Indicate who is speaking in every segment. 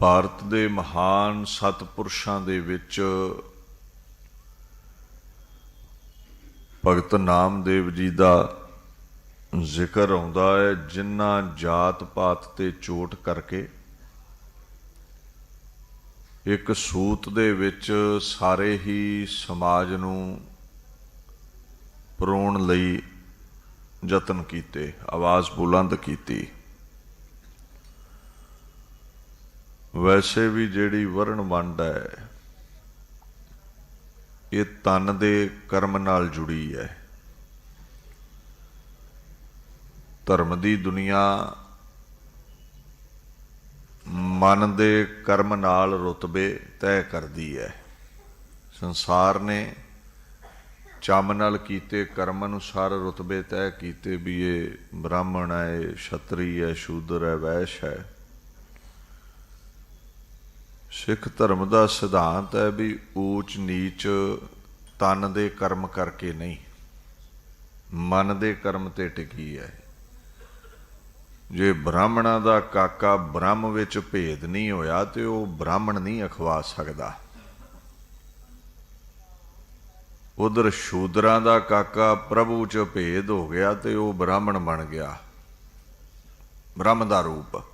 Speaker 1: ਭਾਰਤ ਦੇ ਮਹਾਨ ਸਤਪੁਰਸ਼ਾਂ ਦੇ ਵਿੱਚ ਭਗਤ ਨਾਮਦੇਵ ਜੀ ਦਾ ਜ਼ਿਕਰ ਆਉਂਦਾ ਹੈ, ਜਿਨ੍ਹਾਂ ਜਾਤ ਪਾਤ ਤੇ ਚੋਟ ਕਰਕੇ ਇੱਕ ਸੂਤ ਦੇ ਵਿੱਚ ਸਾਰੇ ਹੀ ਸਮਾਜ ਨੂੰ ਪਰੋਣ ਲਈ ਯਤਨ ਕੀਤੇ, ਆਵਾਜ਼ ਬੁਲੰਦ ਕੀਤੀ। ਵੈਸੇ ਵੀ ਜਿਹੜੀ ਵਰਣ ਵੰਡ ਹੈ, ਇਹ ਤਨ ਦੇ ਕਰਮ ਨਾਲ ਜੁੜੀ ਹੈ। ਧਰਮ ਦੀ ਦੁਨੀਆ ਮਨ ਦੇ ਕਰਮ ਨਾਲ ਰੁਤਬੇ ਤੈਅ ਕਰਦੀ ਹੈ। ਸੰਸਾਰ ਨੇ ਚੰਮ ਨਾਲ ਕੀਤੇ ਕਰਮ ਅਨੁਸਾਰ ਰੁਤਬੇ ਤੈਅ ਕੀਤੇ ਵੀ ਇਹ ਬ੍ਰਾਹਮਣ ਹੈ, ਇਹ ਛਤਰੀ ਹੈ, ਸ਼ੂਦਰ ਹੈ, ਵੈਸ਼ ਹੈ। ਸਿੱਖ ਧਰਮ ਦਾ ਸਿਧਾਂਤ ਹੈ ਵੀ ਊਚ ਨੀਚ ਤਨ ਦੇ ਕਰਮ ਕਰਕੇ ਨਹੀਂ। ਮਨ ਦੇ ਕਰਮ ਤੇ ਟਿਕੀ ਹੈ। ਜੇ ਬ੍ਰਾਹਮਣਾ ਦਾ ਕਾਕਾ ਬ੍ਰਹਮ ਵਿੱਚ ਭੇਦ ਨਹੀਂ ਹੋਇਆ ਤੇ ਉਹ ਬ੍ਰਾਹਮਣ ਨਹੀਂ ਅਖਵਾ ਸਕਦਾ। ਉਧਰ ਸ਼ੂਦਰਾਂ ਦਾ ਕਾਕਾ ਪ੍ਰਭੂ ਚ ਭੇਦ ਹੋ ਗਿਆ ਤੇ ਉਹ ਬ੍ਰਾਹਮਣ ਬਣ ਗਿਆ। ਬ੍ਰਹਮ ਦਾ ਰੂਪ।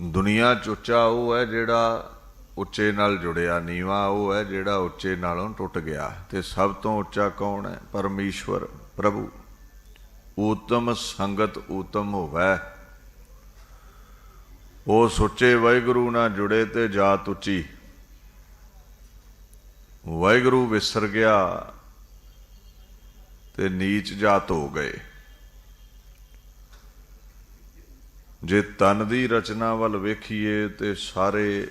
Speaker 1: ਦੁਨੀਆ ਚ ਉੱਚਾ ਉਹ ਹੈ ਜਿਹੜਾ ਉੱਚੇ ਨਾਲ ਜੁੜਿਆ, ਨੀਵਾ ਉਹ ਹੈ ਜਿਹੜਾ ਉੱਚੇ ਨਾਲੋਂ ਟੁੱਟ ਗਿਆ। ਤੇ ਸਭ ਤੋਂ ਉੱਚਾ ਕੌਣ ਹੈ? ਪਰਮੇਸ਼ਵਰ, ਪ੍ਰਭੂ। ਊਤਮ ਸੰਗਤ ਊਤਮ ਹੋਵੇ। ਉਹ ਸੁੱਚੇ ਵਾਹਿਗੁਰੂ ਨਾਲ ਜੁੜੇ ਤੇ ਜਾਤ ਉੱਚੀ। ਵਾਹਿਗੁਰੂ ਵਿਸਰ ਗਿਆ ਤੇ ਨੀਚ ਜਾਤ ਹੋ ਗਏ। ਜੇ ਤਨ ਦੀ ਰਚਨਾ ਵੱਲ ਵੇਖੀਏ ਤੇ ਸਾਰੇ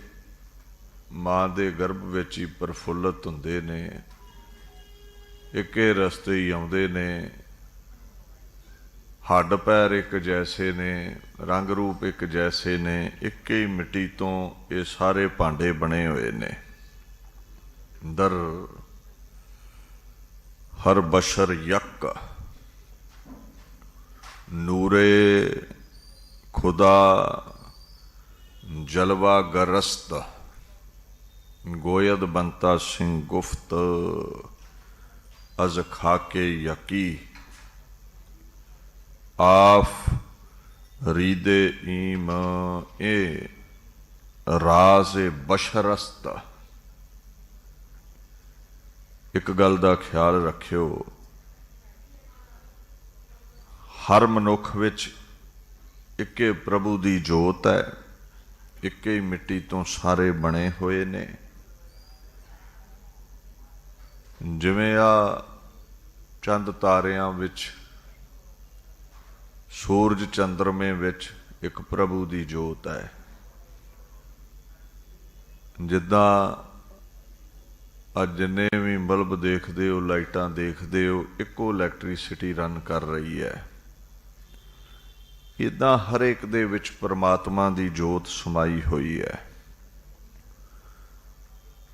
Speaker 1: ਮਾਂ ਦੇ ਗਰਭ ਵਿੱਚ ਹੀ ਪ੍ਰਫੁੱਲਤ ਹੁੰਦੇ ਨੇ, ਇੱਕੇ ਰਸਤੇ ਹੀ ਆਉਂਦੇ ਨੇ, ਹੱਡ ਪੈਰ ਇੱਕ ਜੈਸੇ ਨੇ, ਰੰਗ ਰੂਪ ਇੱਕ ਜੈਸੇ ਨੇ, ਇੱਕੇ ਹੀ ਮਿੱਟੀ ਤੋਂ ਇਹ ਸਾਰੇ ਭਾਂਡੇ ਬਣੇ ਹੋਏ ਨੇ। ਦਰ ਹਰ ਬਸ਼ਰ ਯਕ, ਨੂਰੇ ਖੁਦਾ ਜਲਵਾ ਗਰਸਤ ਗੋਇਦ ਬੰਤਾ ਸਿੰਘ ਗੁਫਤ ਅਜ਼ ਖਾਕੇ ਯਕੀ ਆਫ ਰੀਦੇ ਈਮ ਏ ਰਾਜ਼ ਬਸ਼ਰਸਤ। ਇੱਕ ਗੱਲ ਦਾ ਖਿਆਲ ਰੱਖਿਓ, ਹਰ ਮਨੁੱਖ ਵਿੱਚ ਇੱਕੇ ਪ੍ਰਭੂ ਦੀ ਜੋਤ ਹੈ, ਇੱਕੇ ਹੀ ਮਿੱਟੀ ਤੋਂ ਸਾਰੇ ਬਣੇ ਹੋਏ ਨੇ। ਜਿਵੇਂ ਆ ਚੰਦ ਤਾਰਿਆਂ ਵਿੱਚ, ਸੂਰਜ ਚੰਦਰਮੇ ਵਿੱਚ ਇੱਕ ਪ੍ਰਭੂ ਦੀ ਜੋਤ ਹੈ। ਜਿੱਦਾਂ ਅੱਜ ਜਿੰਨੇ ਵੀ ਬਲਬ ਦੇਖਦੇ ਹੋ, ਲਾਈਟਾਂ ਦੇਖਦੇ ਹੋ, ਇੱਕੋ ਇਲੈਕਟ੍ਰਿਸਿਟੀ ਰਨ ਕਰ ਰਹੀ ਹੈ। ਇਦਾਂ ਹਰੇਕ ਦੇ ਵਿੱਚ ਪਰਮਾਤਮਾ ਦੀ ਜੋਤ ਸਮਾਈ ਹੋਈ ਹੈ।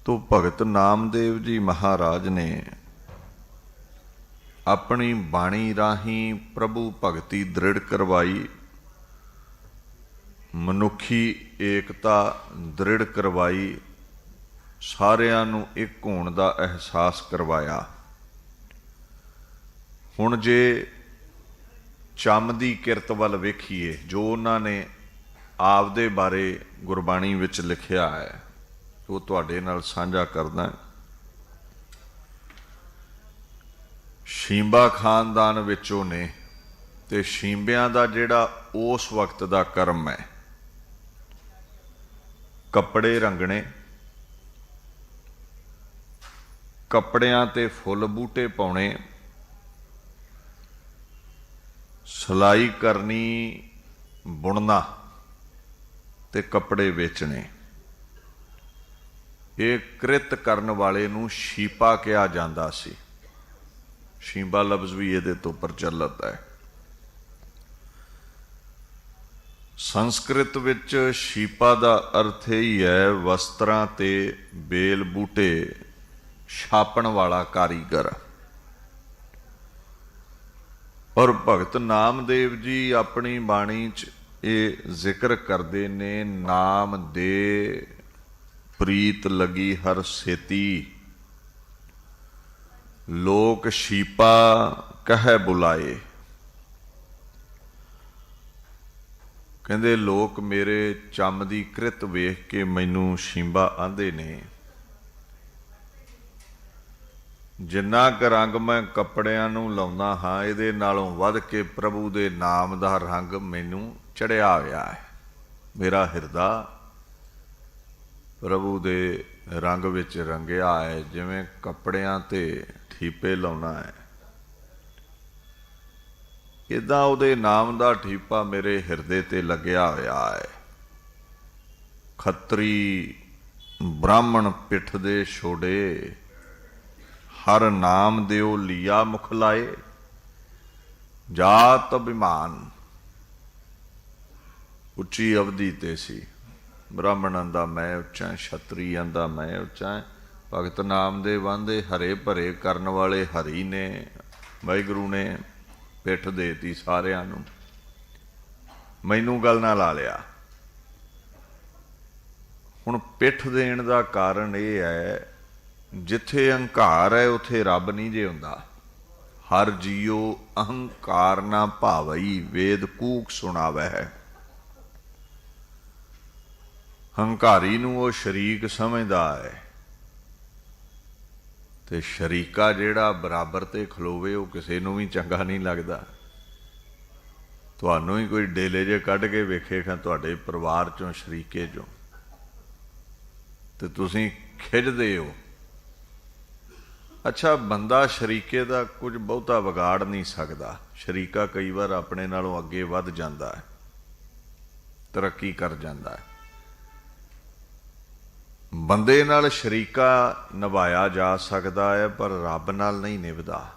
Speaker 1: ਤੋ ਭਗਤ ਨਾਮਦੇਵ ਜੀ ਮਹਾਰਾਜ ਨੇ ਆਪਣੀ ਬਾਣੀ ਰਾਹੀਂ ਪ੍ਰਭੂ ਭਗਤੀ ਦ੍ਰਿੜ ਕਰਵਾਈ। ਮਨੁੱਖੀ ਏਕਤਾ ਦ੍ਰਿੜ ਕਰਵਾਈ। ਸਾਰਿਆਂ ਨੂੰ ਇੱਕ ਹੋਣ ਦਾ ਅਹਿਸਾਸ ਕਰਵਾਇਆ। ਹੁਣ ਜੇ ਚੰਮ ਦੀ ਕਿਰਤ ਵੱਲ ਵੇਖੀਏ, ਜੋ ਉਹਨਾਂ ਨੇ ਆਪਦੇ ਬਾਰੇ ਗੁਰਬਾਣੀ ਵਿੱਚ ਲਿਖਿਆ ਹੈ, ਉਹ ਤੁਹਾਡੇ ਨਾਲ ਸਾਂਝਾ ਕਰਦਾ ਸ਼ੀਂਬਾ ਖਾਨਦਾਨ ਵਿੱਚੋਂ ਨੇ ਤੇ ਸ਼ੀਂਬਿਆਂ ਦਾ ਜਿਹੜਾ ਉਸ ਵਕਤ ਦਾ ਕਰਮ ਹੈ, ਕੱਪੜੇ ਰੰਗਣੇ, ਕੱਪੜਿਆਂ ਤੇ ਫੁੱਲ ਬੂਟੇ ਪਾਉਣੇ ਸਲਾਈ ਕਰਨੀ ਬੁਣਨਾ ਤੇ ਕੱਪੜੇ ਵੇਚਣੇ। ਇਹ ਕ੍ਰਿਤ ਕਰਨ ਵਾਲੇ ਨੂੰ ਸ਼ੀਪਾ ਕਿਹਾ ਜਾਂਦਾ ਸੀ। ਸ਼ੀਂਬਾ ਲਫ਼ਜ਼ ਵੀ ਇਹਦੇ ਤੋਂ ਪ੍ਰਚਲਿਤ ਹੈ। ਸੰਸਕ੍ਰਿਤ ਵਿੱਚ ਸ਼ੀਪਾ ਦਾ ਅਰਥ ਹੀ ਹੈ, ਵਸਤਰਾਂ ਤੇ ਬੇਲ ਬੂਟੇ ਛਾਪਣ ਵਾਲਾ ਕਾਰੀਗਰ। ਔਰ ਭਗਤ ਨਾਮਦੇਵ ਜੀ ਆਪਣੀ ਬਾਣੀ ਚ ਇਹ ਜ਼ਿਕਰ ਕਰਦੇ ਨੇ, ਨਾਮ ਦੇ ਪ੍ਰੀਤ ਲਗੀ ਹਰ ਸੇਤੀ। ਲੋਕ ਸ਼ੀਪਾ ਕਹਿ ਬੁਲਾਏ। ਕਹਿੰਦੇ, ਲੋਕ ਮੇਰੇ ਚੰਮ ਦੀ ਕ੍ਰਿਤ ਵੇਖ ਕੇ ਮੈਨੂੰ ਸ਼ੀਂਬਾ ਆਂਦੇ ਨੇ। ਜਿੰਨਾ ਕੁ ਰੰਗ ਮੈਂ ਕੱਪੜਿਆਂ ਨੂੰ ਲਾਉਂਦਾ ਹਾਂ, ਇਹਦੇ ਨਾਲੋਂ ਵੱਧ ਕੇ ਪ੍ਰਭੂ ਦੇ ਨਾਮ ਦਾ ਰੰਗ ਮੈਨੂੰ ਚੜਿਆ ਹੋਇਆ ਹੈ। ਮੇਰਾ ਹਿਰਦਾ ਪ੍ਰਭੂ ਦੇ ਰੰਗ ਵਿੱਚ ਰੰਗਿਆ ਹੈ, ਜਿਵੇਂ ਕੱਪੜਿਆਂ ਤੇ ਠੀਪੇ ਲਾਉਣਾ ਹੈ। ਇਦਾਂ ਉਹਦੇ ਨਾਮ ਦਾ ਠੀਪਾ ਮੇਰੇ ਹਿਰਦੇ ਤੇ ਲੱਗਿਆ ਹੋਇਆ ਹੈ। ਖੱਤਰੀ ਬ੍ਰਾਹਮਣ ਪਿੱਠ ਦੇ ਛੋੜੇ ਹਰ ਨਾਮ ਦਿਓ ਲੀਆ ਮੁਖ ਲਾਏ, ਜਾਤ ਅਭਿਮਾਨ। ਉੱਚੀ ਅਵਧੀ ਤੇ ਸੀ। ਬ੍ਰਾਹਮਣਾਂ ਦਾ ਮੈਂ ਉੱਚਾ ਛਤਰੀਆਂ ਦਾ ਮੈਂ ਉੱਚਾ, ਭਗਤ ਨਾਮ ਦੇ ਵਾਂਦੇ ਹਰੇ ਭਰੇ ਕਰਨ ਵਾਲੇ ਹਰੀ ਨੇ, ਵਾਹਿਗੁਰੂ ਨੇ ਪਿੱਠ ਦੇਤੀ ਸਾਰਿਆਂ ਨੂੰ। ਮੈਨੂੰ ਗੱਲ ਨਾਲ ਲਾ ਲਿਆ। ਹੁਣ ਪਿੱਠ ਦੇਣ ਦਾ ਕਾਰਨ ਇਹ ਹੈ ਜਿੱਥੇ ਅਹੰਕਾਰ ਹੈ, ਉਥੇ ਰੱਬ ਨਹੀਂ ਜੇ ਹੁੰਦਾ। ਹਰ ਜੀਉ ਅਹੰਕਾਰ ਨਾ ਭਾਵਈ ਵੇਦ ਕੂਕ ਸੁਣਾਵੈ। ਹੈ ਹੰਕਾਰੀ ਨੂੰ ਉਹ ਸ਼ਰੀਕ ਸਮਝਦਾ ਹੈ। ਤੇ ਸ਼ਰੀਕਾ ਜਿਹੜਾ ਬਰਾਬਰ ਤੇ ਖਲੋਵੇ, ਉਹ ਕਿਸੇ ਨੂੰ ਵੀ ਚੰਗਾ ਨਹੀਂ ਲੱਗਦਾ। ਤੁਹਾਨੂੰ ਹੀ ਕੋਈ ਡੇਲੇ ਜੇ ਕੱਢ ਕੇ ਵੇਖੇ ਖਾਂ ਤੁਹਾਡੇ ਪਰਿਵਾਰ ਚੋਂ, ਸ਼ਰੀਕੇ ਚੋਂ। ਤੇ ਤੁਸੀਂ ਖਿੱਚਦੇ ਹੋ। ਅੱਛਾ, ਬੰਦਾ ਸ਼ਰੀਕੇ ਦਾ ਕੁਝ ਬਹੁਤਾ ਵਿਗਾੜ ਨਹੀਂ ਸਕਦਾ। ਸ਼ਰੀਕਾ ਕਈ ਵਾਰ ਆਪਣੇ ਨਾਲੋਂ ਅੱਗੇ ਵੱਧ ਜਾਂਦਾ ਹੈ। ਤਰੱਕੀ ਕਰ ਜਾਂਦਾ ਹੈ। ਬੰਦੇ ਨਾਲ ਸ਼ਰੀਕਾ ਨਿਭਾਇਆ ਜਾ ਸਕਦਾ ਹੈ, ਪਰ ਰੱਬ ਨਾਲ ਨਹੀਂ ਨਿਭਦਾ।